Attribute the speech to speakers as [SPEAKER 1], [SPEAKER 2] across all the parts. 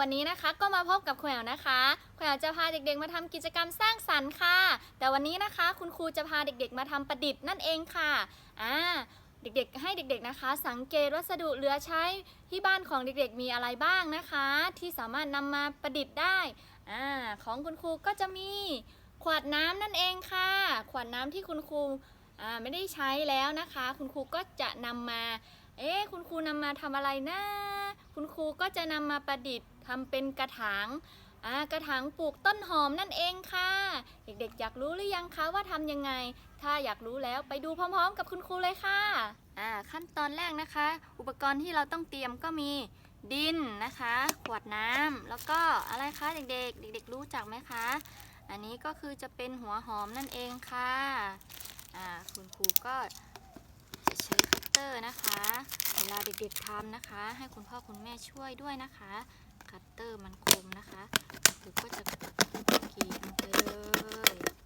[SPEAKER 1] วันนี้นะคะก็มาพบกับคุณแอวนะคะคุณแอวจะพาเด็กๆมาทำกิจกรรมสร้างสรรค์ค่ะ แต่วันนี้นะคะคุณครูจะพาเด็กๆมาทำประดิษฐ์นั่นเองค่ะอ่าเด็กๆ ให้เด็กๆนะคะ สังเกตวัสดุเหลือใช้ที่บ้านของเด็กๆ มีอะไรบ้างนะคะ ที่สามารถนำมาประดิษฐ์ได้อ่าของคุณครูก็จะมีขวดน้ำนั่นเองค่ะ ขวดน้ำที่คุณครูอ่าไม่ได้ใช้แล้วนะคะ คุณครูก็จะนำมา เอ๊ะคุณครูนำมาทำอะไรนะ คุณครูก็จะนำมาประดิษฐ์ทำเป็นกระถางอ่ากระถางปลูกต้นหอมนั่นเองค่ะ เด็กๆ อยากรู้หรือยังคะว่าทำยังไง ถ้าอยากรู้แล้วไปดูพร้อมๆ กับคุณครูเลยค่ะอ่าขั้นตอนแรกนะคะ อุปกรณ์ที่เราต้องเตรียมก็มีดินนะคะ ขวดน้ำแล้วก็อะไรคะเด็กๆ เด็กๆ รู้จักไหมคะ อันนี้ก็คือจะเป็นหัวหอมนั่นเองค่ะอ่าคุณครูก็ จะใช้คัตเตอร์นะคะ เว ลาเด็กๆทำนะคะ ให้คุณพ่อคุณแม่ช่วยด้วยนะคะ คัตเตอร์มันคมนะคะครูก็จะกรีดลงไปเลย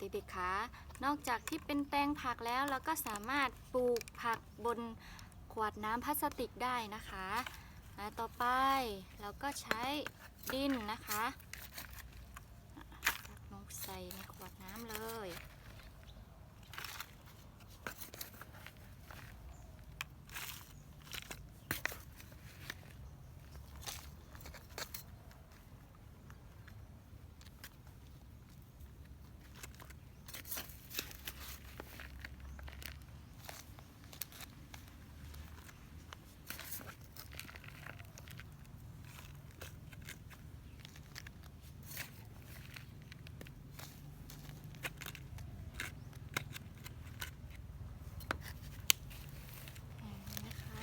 [SPEAKER 1] เด็กๆคะนอกจากที่เป็นแปลงผักแล้วเราก็สามารถปลูกผักบนขวดน้ำพลาสติกได้นะคะต่อไปเราก็ใช้ดินนะคะลงใส่ในขวดน้ำเลย เห็นไหมคะ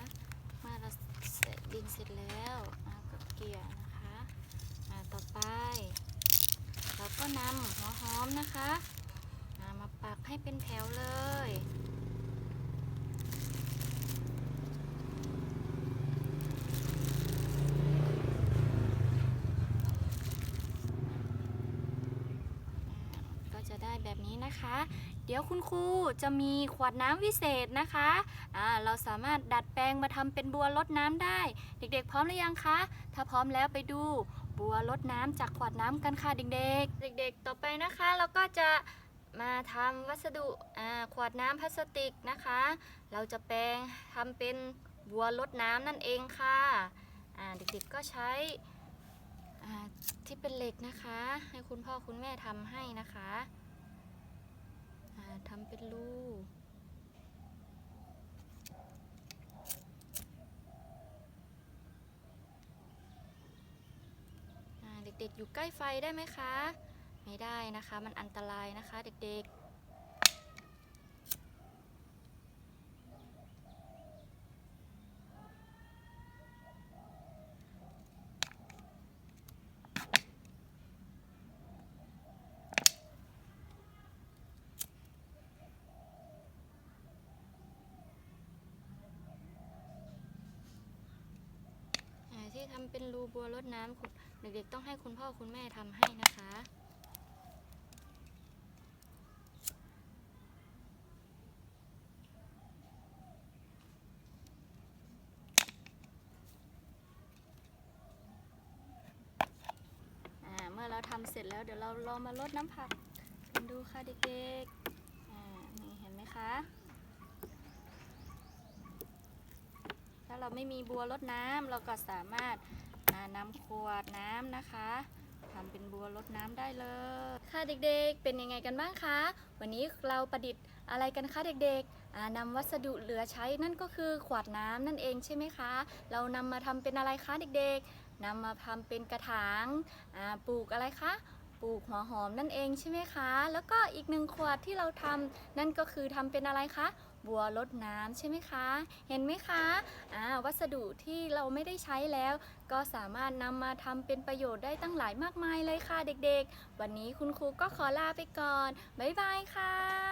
[SPEAKER 1] เมื่อเราใส่ดิน เสร็จแล้วอ่าก็เกลี่ยนะคะอ่าต่อไป เราก็นำหัวหอมนะคะอ่ามาปักให้เป็นแถวเลยก็จะได้แบบนี้นะคะ ดี๋ยวคุณครูจะมีขวดน้ำวิเศษนะคะอ่าเราสามารถดัดแปลงมาทำเป็นบัวรดน้ำได้ เด็กๆ พร้อมหรือยังคะ ถ้าพร้อมแล้วไปดูบัวรดน้ำจากขวดน้ำกันค่ะเด็กๆ เด็กๆ ต่อไปนะคะเราก็จะมาทำวัสดุอ่าขวดน้ำพลาสติกนะคะ เราจะแปลงทำเป็นบัวรดน้ำนั่นเองค่ะอ่าเด็กๆก็ใช้อ่าที่เป็นเหล็กนะคะ ให้คุณพ่อคุณแม่ทำให้นะคะ ทำเป็นรูเด็กๆ อยู่ใกล้ไฟได้ไหมคะ ไม่ได้นะคะ มันอันตรายนะคะ เด็กๆ อ่าเป็นรูบัวรดน้ำคุณเด็กๆต้องให้คุณพ่อคุณแม่ทำให้นะคะอ่าเมื่อเราทำเสร็จแล้วเดี๋ยวเราลองมาลดน้ำผักดูค่ะเด็กๆอ่านี่เห็นไหมคะ ถ้าเราไม่มีบัวรดน้ำเราก็สามารถานำขวดน้ำนะคะทำเป็นบัวรดน้ำได้เลย ค่ะเด็กๆ เป็นยังไงกันบ้างคะ วันนี้เราประดิษฐ์อะไรกันคะเด็กๆอ่านำวัสดุเหลือใช้นั่นก็คือขวดน้ำนั่นเองใช่ไหมคะ เรานำมาทำเป็นอะไรคะเด็กๆนำมาทำเป็นกระถางปลูกอะไรคะปลูกหัวหอมนั่นเองใช่ไหมคะ แล้วก็อีกหนึ่งขวดที่เราทำนั่นก็คือทำเป็นอะไรคะ บัวลดน้ำใช่ไหมคะ เห็นไหมคะอ่าวัสดุที่เราไม่ได้ใช้แล้ว ก็สามารถนำมาทำเป็นประโยชน์ได้ตั้งหลายมากมายเลยค่ะเด็กๆ วันนี้คุณครูก็ขอลาไปก่อน บ๊ายบายค่ะ